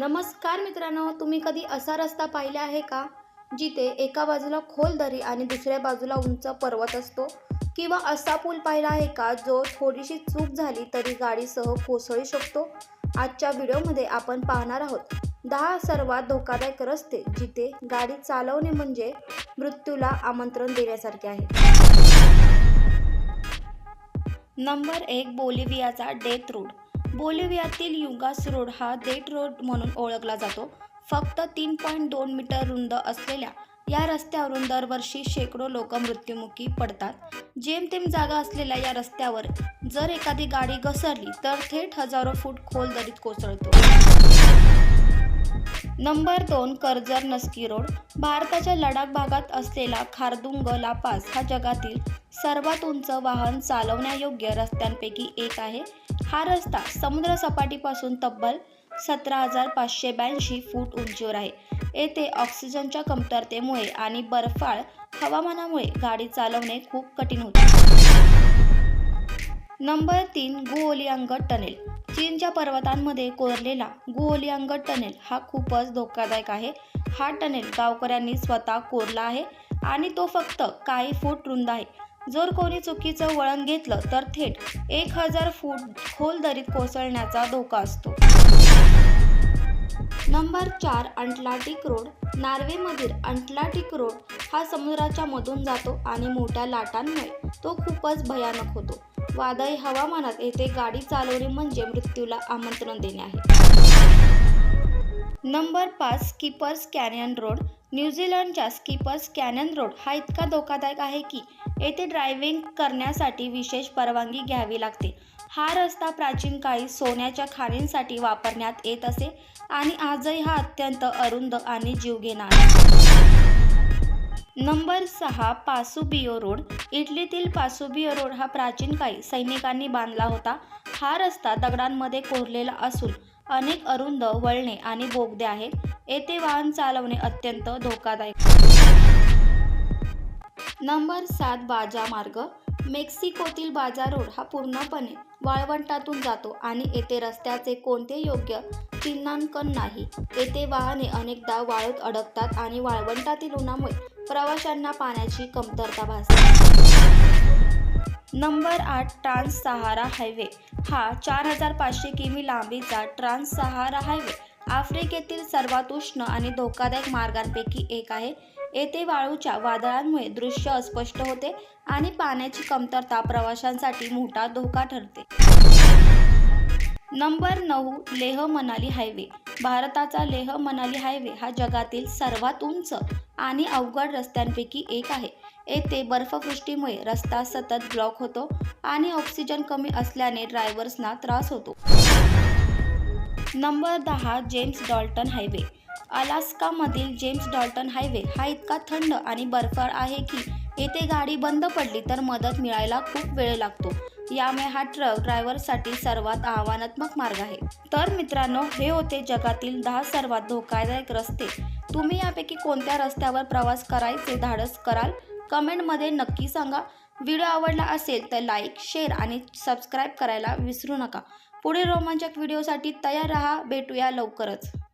नमस्कार मित्रांनो तुम्ही कधी असा रस्ता पाहिला आहे का जिथे एका बाजूला खोल दरी आणि दुसऱ्या बाजूला उंच पर्वत असतो? किंवा असा पूल पाहिला आहे का जो थोडीशी चूक झाली तरी गाडीसह कोसळू शकतो? आजच्या व्हिडिओमध्ये आपण पाहणार आहोत दहा सर्वात धोकादायक रस्ते जिथे गाडी चालवणे म्हणजे मृत्यूला आमंत्रण देण्यासारखे आहे. नंबर एक बोलिव्हियाचा डेथ रूट. बोलिव्हियातील युगास रोड हा डेथ रोड म्हणून ओळखला जातो. फक्त तीन पॉईंट दोन मीटर रुंद असलेल्या या रस्त्यावरून दरवर्षी शेकडो लोक मृत्युमुखी पडतात. जेमतेम जागा असलेल्या या रस्त्यावर जर एखादी गाडी घसरली तर थेट हजारो फूट खोल दरीत कोसळतो. नंबर दोन कर्जर नस्की रोड. भारताच्या लडाख भागात असलेला खारदुंग लापास हा जगातील सर्वात उंच वाहन चालवण्यायोग्य रस्त्यांपैकी एक आहे. हा रस्ता समुद्र सपाटीपासून तब्बल सतरा हजार पाचशे ब्याऐंशी फूट उंचीवर आहे. येथे ऑक्सिजनच्या कमतरतेमुळे आणि बर्फाळ हवामानामुळे गाडी चालवणे खूप कठीण होते. नंबर तीन गुओलियांग टनेल. चीनच्या पर्वतांमध्ये कोरलेला गुओलियांग टनेल हा खूपच धोकादायक आहे. हा टनेल गावकऱ्यांनी स्वतः कोरला आहे आणि तो फक्त काही फूट रुंद आहे. जर कोणी चुकीचं वळण घेतलं तर थेट एक हजार फूट खोल दरीत कोसळण्याचा धोका असतो. नंबर चार अंटलाटिक रोड नॉर्वेमधील अंटलाटिक रोड हा समुद्राच्या मधून जातो आणि मोठ्या लाटांमुळे तो खूपच भयानक होतो. वादळी हवामानात येथे गाडी चालवणे म्हणजे मृत्यूला आमंत्रण देणे आहे. नंबर पाच स्किपर्स कॅनियन रोड. न्यूझीलंडच्या स्किपर्स कॅनियन रोड हा इतका धोकादायक आहे की येथे ड्रायव्हिंग करण्यासाठी विशेष परवानगी घ्यावी लागते. हा रस्ता प्राचीन काळी सोन्याच्या खाणींसाठी वापरण्यात येत असे आणि आजही हा अत्यंत अरुंद आणि जीवघेणा आहे. नंबर सहा पासुबियो रोड. इटलीतील पासुबियो रोड हा प्राचीन काळी सैनिकांनी बांधला होता. हा रस्ता दगडांमध्ये कोरलेला असून अनेक अरुंद वळणे आणि बोगदे आहेत येथे वाहन चालवणे अत्यंत धोकादायक. नंबर सात बाजा मार्ग. मेक्सिकोतील बाजा रोड हा पूर्णपणे वाळवंटातून जातो आणि येथे रस्त्याचे कोणते योग्य चिन्हांकन नाही. येथे वाहने अनेकदा वाळूत अडकतात आणि वाळवंटातील उन्हामुळे प्रवाशांना पाण्याची कमतरता भासते. नंबर आठ ट्रान्स सहारा हायवे. हा चार हजार पाचशे किमी लांबीचा ट्रान्स सहारा हायवे. आफ्रिकेतील सर्वात उष्ण आणि धोकादायक मार्गांपैकी एक आहे. येथे वाळूच्या वादळांमुळे दृश्य अस्पष्ट होते आणि पाण्याची कमतरता प्रवाशांसाठी मोठा धोका ठरते. नंबर नऊ लेह मनाली हायवे. भारताचा लेह मनाली हायवे हा जगातील सर्वात उंच आणि अवघड रस्त्यांपैकी एक आहे. येथे बर्फवृष्टीमुळे रस्ता सतत ब्लॉक होतो आणि ऑक्सिजन कमी असल्याने ड्रायव्हर्सना त्रास होतो. नंबर दहा जेम्स डॉल्टन हायवे. अलास्कामधील जेम्स डॉल्टन हायवे हा इतका थंड आणि बर्फाळ आहे की येथे गाडी बंद पडली तर मदत मिळायला खूप वेळ लागतो. यामुळे हा ट्रक ड्रायव्हरसाठी सर्वात आव्हानात्मक मार्ग आहे. तर मित्रांनो हे होते जगातील दहा सर्वात धोकादायक रस्ते. तुम्ही यापैकी कोणत्या रस्त्यावर प्रवास करायचे धाडस कराल? कमेंटमध्ये नक्की सांगा. व्हिडिओ आवडला असेल तर लाईक शेअर आणि सबस्क्राईब करायला विसरू नका. पुढील रोमांचक व्हिडिओसाठी तयार राहा. भेटूया लवकरच.